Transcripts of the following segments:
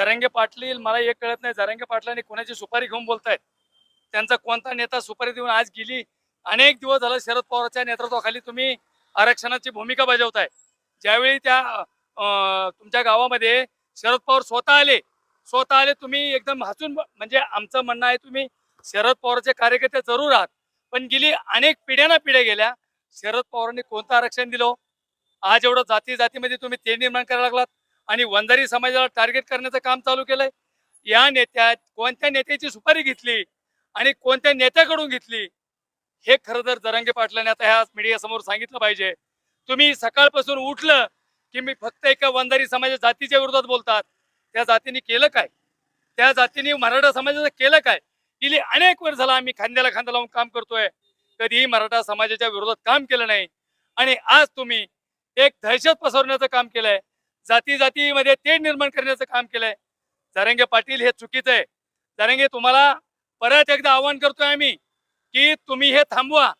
जरंगे पाटील मला एक कळत नाही जरंगे पाटलांनी कोणाची सुपारी घेऊन बोलतायत? त्यांचा कोणता नेता सुपारी देऊन आज गेली? अनेक दिवस झालं शरद पवारच्या नेतृत्वाखाली तुम्ही आरक्षणाची भूमिका बजावताय. ज्यावेळी त्या तुमच्या गावामध्ये शरद पवार स्वतः आले स्वतः आले तुम्ही एकदम हसून म्हणजे आमचं म्हणणं आहे तुम्ही शरद पवारचे कार्यकर्ते जरूर आहात. पण गेली अनेक पिढ्याना पिढ्या गेल्या शरद पवारांनी कोणतं आरक्षण दिलं? आज एवढं जाती जातीमध्ये तुम्ही ते निर्माण करायला लागलात. आणि वंजारी समाजाला टार्गेट करण्याचं काम चालू केलंय. या नेत्या कोणत्या नेत्याची सुपारी घेतली आणि कोणत्या नेत्याकडून घेतली हे खरं तर जरांगे पाटलाने आता ह्या मीडियासमोर सांगितलं पाहिजे. तुम्ही सकाळपासून उठलं की मी फक्त एका वंजारी समाजा जातीच्या विरोधात बोलतात. त्या जातीने केलं काय? त्या जातीने मराठा समाजाचं केलं काय? गेली अनेक वर्ष झाला आम्ही खांद्याला खांदा लावून काम करतोय. कधीही मराठा समाजाच्या विरोधात काम केलं नाही. आणि आज तुम्ही एक दहशत पसरवण्याचं काम केलंय. जाती जातीमध्ये ते निर्माण करण्याचं काम केलंय. जारंगे पाटील हे चुकीचं आहे. जारंगे तुम्हाला परत एकदा आवाहन करतोय आम्ही की तुम्ही हे थांबवा.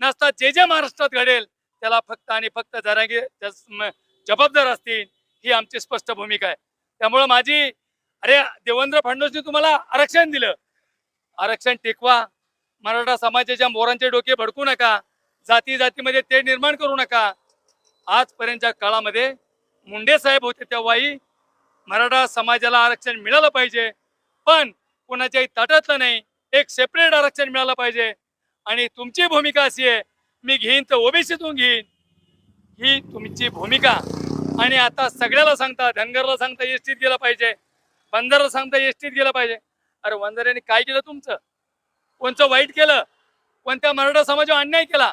नसता जे जे महाराष्ट्रात घडेल त्याला फक्त आणि फक्त जारंगे जबाबदार असतील ही आमची स्पष्ट भूमिका आहे. त्यामुळं माझी अरे देवेंद्र फडणवीसने तुम्हाला आरक्षण दिलं. आरक्षण टिकवा. मराठा समाजाच्या मोरांचे डोके भडकू नका. जाती जातीमध्ये ते निर्माण करू नका. आजपर्यंतच्या काळामध्ये मुंडे साहेब होते तेव्हाही मराठा समाजाला आरक्षण मिळालं पाहिजे. पण कोणाच्याही ताटातलं नाही एक सेपरेट आरक्षण मिळालं पाहिजे. आणि तुमची भूमिका अशी आहे मी घेईन तर ओबीसीतून घेईन. ही तुमची भूमिका. आणि आता सगळ्याला सांगता धनगरला सांगता एसटीत गेलं पाहिजे. बंदरला सांगता एसटीत गेलं पाहिजे. अरे वंजाऱ्याने काय केलं तुमचं? कोणचं वाईट केलं? कोणत्या मराठा समाजावर अन्याय केला?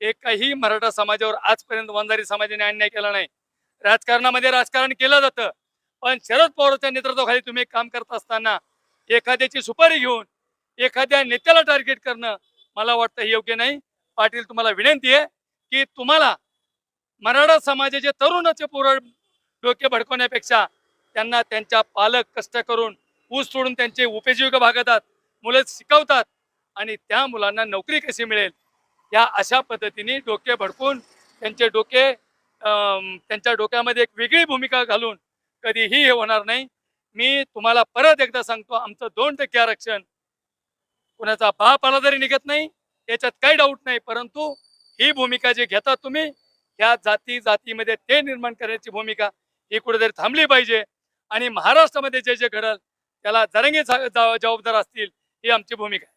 एकही मराठा समाजावर आजपर्यंत वंजारी समाजाने अन्याय केला नाही. राजकारणामध्ये राजकारण केलं जातं. पण शरद पवारच्या नेतृत्वाखाली तुम्ही काम करत असताना एखाद्याची सुपारी घेऊन एखाद्या नेत्याला टार्गेट करणं मला वाटतं हे योग्य नाही. पाटील तुम्हाला विनंती आहे की तुम्हाला मराठा समाजाचे तरुणाचे पोरं डोके भडकवण्यापेक्षा त्यांना त्यांच्या पालक कष्ट करून ऊस सोडून त्यांचे उपजीविका भागवतात मुलं शिकवतात आणि त्या मुलांना नोकरी कशी मिळेल? या अशा पद्धतीने डोके भडकून त्यांचे डोके त्यांच्या डोक्यामध्ये एक वेगळी भूमिका घालून कधीही हे होणार नाही. मी तुम्हाला परत एकदा सांगतो आमचं दोन टक्के आरक्षण कुणाचा बाप आला तरी निघत नाही याच्यात काही डाऊट नाही परंतु ही भूमिका जी घेता तुम्ही ह्या जाती जातीमध्ये ते निर्माण करण्याची भूमिका ही कुठेतरी थांबली पाहिजे. आणि महाराष्ट्रामध्ये जे जे घडल त्याला जरंगी जा- जबाबदार असतील ही आमची भूमिका आहे.